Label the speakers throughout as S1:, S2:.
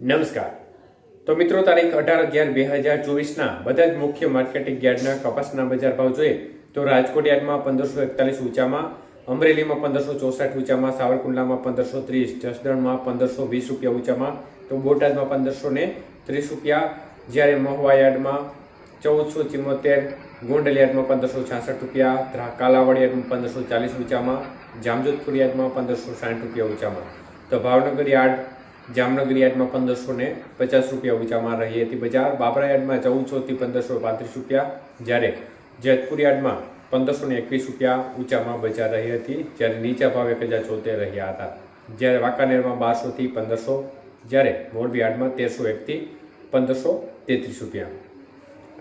S1: નમસ્કાર. તો મિત્રો, તારીખ અઢાર અગિયાર બે હજાર ચોવીસના બધા જ મુખ્ય માર્કેટિંગ યાર્ડના કપાસના બજાર ભાવ જોઈએ તો રાજકોટ યાર્ડમાં પંદરસો એકતાલીસ ઊંચામાં, અમરેલીમાં પંદરસો ચોસઠ ઊંચામાં, સાવરકુંડલામાં પંદરસો ત્રીસ, જસદણમાં પંદરસો વીસ રૂપિયા ઊંચામાં, તો બોટાદમાં પંદરસો ને ત્રીસ રૂપિયા. જ્યારે મહુવા યાર્ડમાં ચૌદસો ચિમ્મોતેર ગોંડલ યાર્ડમાં પંદરસો છાસઠ રૂપિયા કાલાવાડ યાર્ડમાં પંદરસો ચાલીસ ઊંચામાં, જામજોધપુર યાર્ડમાં પંદરસો સાઠ રૂપિયા ઊંચામાં. તો ભાવનગર યાર્ડ જામનગર યાર્ડમાં પંદરસો ને પચાસ રૂપિયા ઊંચામાં રહી હતી બજાર. બાબરા યાર્ડમાં ચૌદસોથી પંદરસો પાંત્રીસ રૂપિયા, જ્યારે જેતપુર યાર્ડમાં પંદરસો ને એકવીસ રૂપિયા ઊંચામાં બજાર રહી હતી, જ્યારે નીચા ભાવ એક હજાર ચોતેર રહ્યા હતા. જ્યારે વાંકાનેરમાં બારસોથી પંદરસો, જ્યારે મોરબી યાર્ડમાં તેરસો એકથી પંદરસો તેત્રીસ રૂપિયા.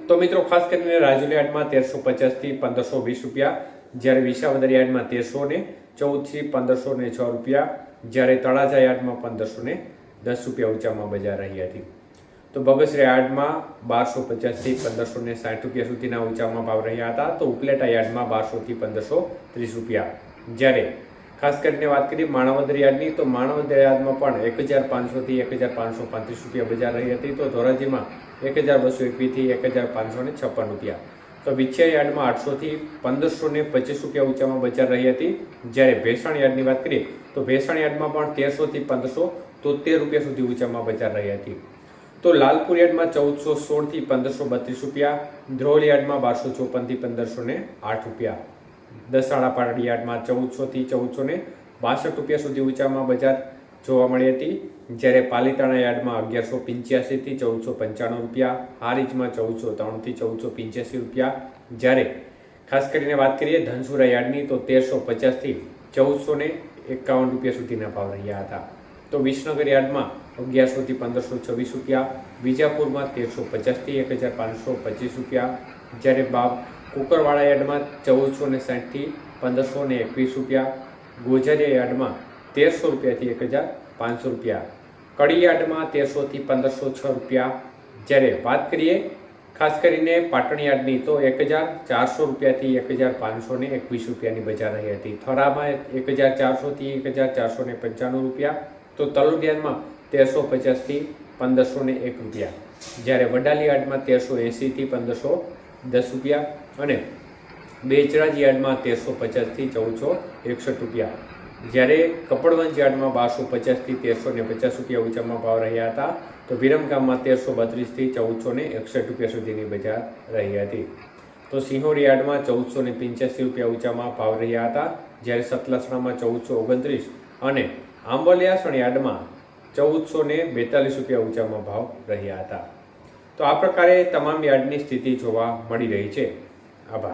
S1: તો મિત્રો, ખાસ કરીને રાજુલી યાર્ડમાં તેરસો પચાસથી પંદરસો વીસ રૂપિયા, જ્યારે વિસાવદર યાર્ડમાં તેરસો ને ચૌદથી પંદરસો ને છ રૂપિયા જ્યારે તળાજા યાર્ડમાં પંદરસો ને દસ રૂપિયા ઊંચામાં બજાર રહી હતી. તો બગસરા યાર્ડમાં બારસો પચાસથી પંદરસો ને સાઠ રૂપિયા સુધીના ઊંચામાં ભાવ રહ્યા હતા. તો ઉપલેટા યાર્ડમાં બારસોથી પંદરસો ત્રીસ રૂપિયા. જ્યારે ખાસ કરીને વાત કરીએ માણાવદર યાર્ડની, તો માણાવદર યાર્ડમાં પણ એક હજાર પાંચસોથી એક હજાર પાંચસો પાંત્રીસ રૂપિયા બજાર રહી હતી. તો ધોરાજીમાં એક હજાર બસો એકવીસથી એક હજાર પાંચસો છપ્પન રૂપિયા. તો વિછિયા યાર્ડમાં આઠસોથી પંદરસો ને પચીસ રૂપિયા ઊંચામાં બજાર રહી હતી. જ્યારે ભેસાણ યાર્ડની વાત કરીએ, તો ભેસાણ યાર્ડમાં પણ તેરસોથી પંદરસો તોતેર રૂપિયા સુધી ઊંચામાં બજાર રહી હતી. તો લાલપુર યાર્ડમાં ચૌદસો સોળથી પંદરસો બત્રીસ રૂપિયા, ધ્રોલ યાર્ડમાં બારસો ચોપનથી પંદરસો ને આઠ રૂપિયા. દસાડા પાટડી યાર્ડમાં ચૌદસોથી ચૌદસો ને બાસઠ રૂપિયા સુધી ઊંચામાં બજાર જોવા મળી હતી. જ્યારે પાલિતાણા યાર્ડમાં અગિયારસો પંચ્યાસીથી ચૌદસો પંચાણું રૂપિયા હારીજમાં ચૌદસો ત્રણથી ચૌદસો પંચ્યાસી રૂપિયા. જ્યારે ખાસ કરીને વાત કરીએ ધનસુરા યાર્ડની, તો તેરસો પચાસથી ચૌદસો ને એકાવન રૂપિયા સુધીના ભાવ રહ્યા હતા. તો વિસનગર યાર્ડમાં અગિયારસોથી પંદરસો છવ્વીસ રૂપિયા, વિજાપુરમાં તેરસો પચાસથી એક હજાર પાંચસો પચીસ રૂપિયા. જ્યારે બાબ કુકરવાળા યાર્ડમાં ચૌદસો ને સાઠથી પંદરસો ને એકવીસ રૂપિયા. ગોઝરિયા યાર્ડમાં તેરસો રૂપિયાથી એક હજાર પાંચસો રૂપિયા. કડી યાર્ડમાં તેરસોથી પંદરસો છ રૂપિયા. જ્યારે વાત કરીએ, ખાસ કરીને પાટણયાર્ડની તો એક હજાર ચારસો રૂપિયાથી એક હજાર પાંચસો ને એકવીસ રૂપિયાની બજાર રહી હતી. થરામાં એક હજાર ચારસોથી એક હજાર ચારસો ને પંચાણું રૂપિયા. તો તલુડિયાનમાં તેરસો પચાસથી પંદરસો ને એક રૂપિયા. જ્યારે વડાલી યાર્ડમાં તેરસો એંસીથી પંદરસો દસ રૂપિયા અને બેચરાજ યાર્ડમાં તેરસો પચાસથી ચૌદસો એકસઠ રૂપિયા. જ્યારે કપડવંજ યાર્ડમાં બારસો પચાસથી તેરસો ને પચાસ રૂપિયા ઊંચામાં ભાવ રહ્યા હતા, તો વિરમગામમાં તેરસો બત્રીસથી ચૌદસો ને એકસઠ રૂપિયા સુધીની બજાર રહી હતી. તો સિંહોર યાર્ડમાં ચૌદસો ને પંચ્યાસી રૂપિયા ઊંચામાં ભાવ રહ્યા હતા, જ્યારે સતલાસણામાં ચૌદસો ઓગણત્રીસ અને આંબલિયાસણ યાર્ડમાં ચૌદસો ને બેતાલીસ રૂપિયા ઊંચામાં ભાવ રહ્યા હતા. તો આ પ્રકારે તમામ યાર્ડની સ્થિતિ જોવા મળી રહી છે.